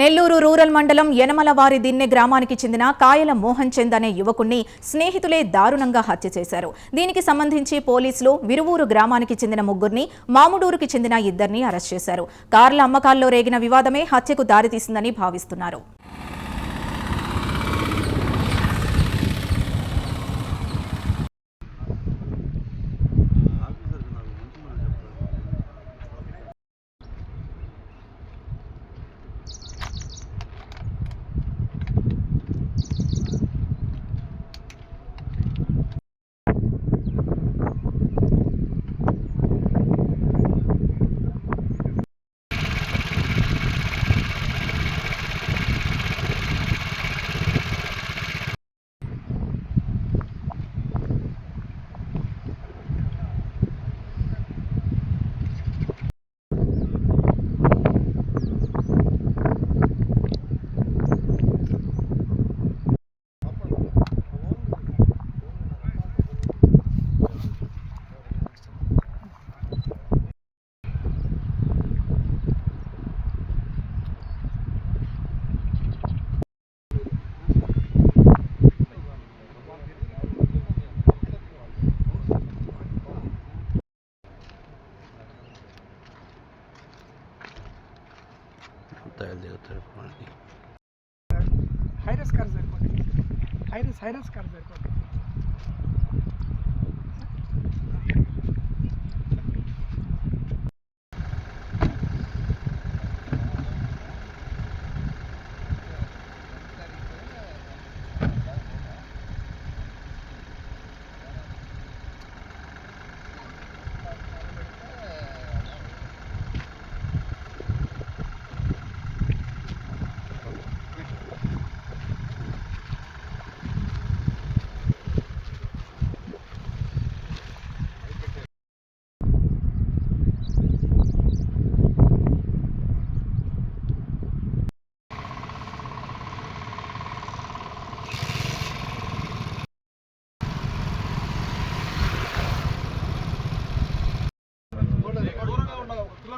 Nellore rural మండలం యనమలవారి దిన్నె గ్రామానికి చెందిన కాయల మోహన్ చంద్ అనే యువకుణ్ణి స్నేహితులే దారుణంగా హత్య చేశారు. దీనికి సంబంధించి పోలీసులు విరువూరు గ్రామానికి చెందిన ముగ్గురిని మాముడూరుకి చెందిన ఇద్దరిని అరెస్ట్ చేశారు. కార్ల అమ్మకాల్లో రేగిన వివాదమే హత్యకు దారితీసిందని భావిస్తున్నారు. సైరస్ హైరస్ కార్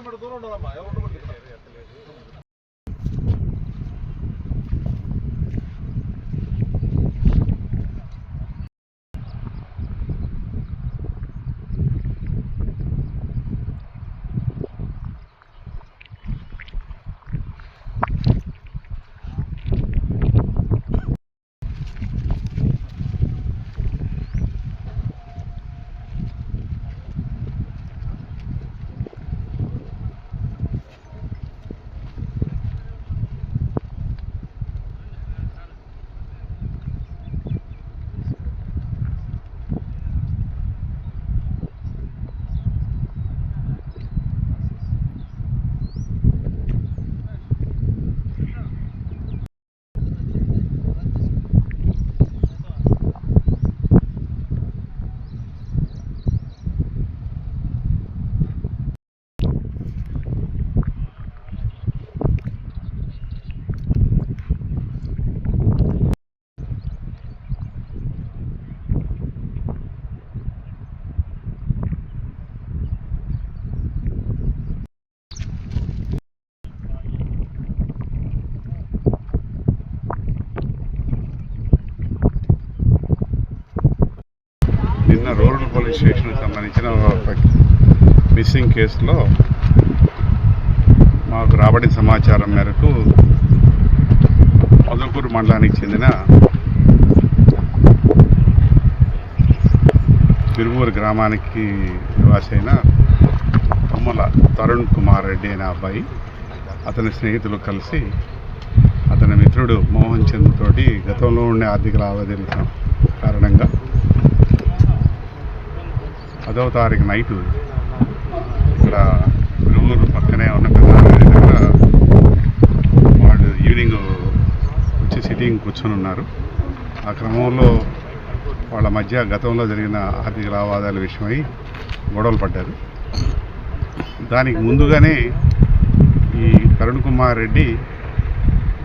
എടുത്തോണ്ട് വന്നമ്മ పోలీస్ స్టేషన్కి సంబంధించిన మిస్సింగ్ కేసులో మాకు రాబడిన సమాచారం మేరకు మధుకూరు మండలానికి చెందిన తిరువూరు గ్రామానికి నివాసైన తమ్ముల తరుణ్ కుమార్ రెడ్డి అనే అబ్బాయి అతని స్నేహితులు కలిసి అతని మిత్రుడు మోహన్ చంద్ తోటి గతంలో ఉండే ఆర్థిక లావాదేవీల కారణంగా పదవ తారీఖు నైటు ఇక్కడ విరుమూరు పక్కనే ఉన్న పెద్ద దగ్గర వాళ్ళు ఈవినింగ్ వచ్చి సిట్టింగ్ కూర్చొని ఉన్నారు. ఆ క్రమంలో వాళ్ళ మధ్య గతంలో జరిగిన ఆర్థిక లావాదేవీల విషయమై గొడవలు పడ్డారు. దానికి ముందుగానే ఈ తరుణ్ కుమార్ రెడ్డి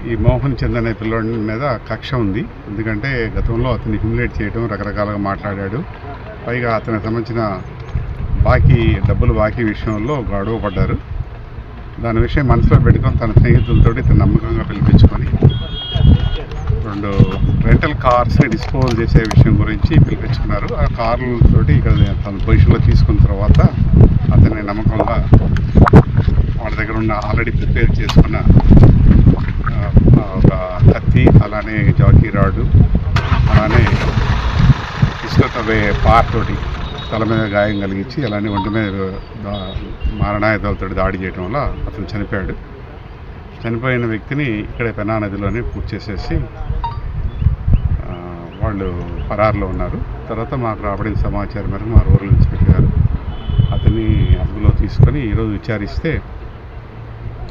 ఈ మోహన్ చంద్ అనే పిల్లోడి మీద కక్ష ఉంది. ఎందుకంటే గతంలో అతన్ని హ్యూమిలేట్ చేయడం రకరకాలుగా మాట్లాడాడు. పైగా అతనికి సంబంధించిన బాకీ డబ్బులు బాకీ విషయంలో గొడవ పడ్డారు దాని విషయం మనసులో పెట్టుకొని తన స్నేహితులతోటి ఇతను నమ్మకంగా పిలిపించుకొని రెండు రెంటల్ కార్స్ని డిస్పోజ్ చేసే విషయం గురించి పిలిపించుకున్నారు. ఆ కార్లతోటి ఇక్కడ తన పొజిషన్లో తీసుకున్న తర్వాత అతన్ని నమ్మకంగా వాళ్ళ దగ్గర ఉన్న ఆల్రెడీ ప్రిపేర్ చేసుకున్న ఒక కత్తి అలానే జాకీ రాడు అలానే ఇసుకతవే పార్ తోటి తల మీద గాయం కలిగించి అలానే ఒంటి మీద మారణాయుధాలతో దాడి చేయడం వల్ల అతను చనిపోయాడు. చనిపోయిన వ్యక్తిని ఇక్కడే పెనా నదిలోనే పూర్తి చేసేసి వాళ్ళు పరారులో ఉన్నారు. తర్వాత మాకు రాబడిన సమాచారం మేరకు మా రూరల్ ఇన్స్పెక్టర్ గారు అతన్ని అదుపులో తీసుకొని ఈరోజు విచారిస్తే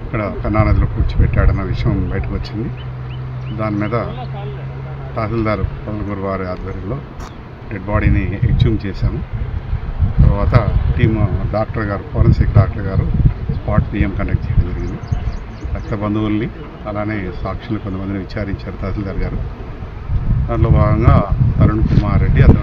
ఇక్కడ పెన్నా నదిలో పూడ్చిపెట్టాడన్న విషయం బయటకు వచ్చింది. దాని మీద తహసీల్దార్ పొందలూరు వారి ఆధ్వర్యంలో డెడ్ బాడీని ఎగ్జ్యూమ్ చేశాము. తర్వాత టీమ్ డాక్టర్ గారు ఫోరెన్సిక్ డాక్టర్ గారు స్పాట్ పిఎం కండక్ట్ చేయడం జరిగింది. రక్త బంధువుల్ని అలానే సాక్షులు కొంతమందిని విచారించారు తహసీల్దార్ గారు. దాంట్లో భాగంగా తరుణ్ కుమార్ రెడ్డి అతను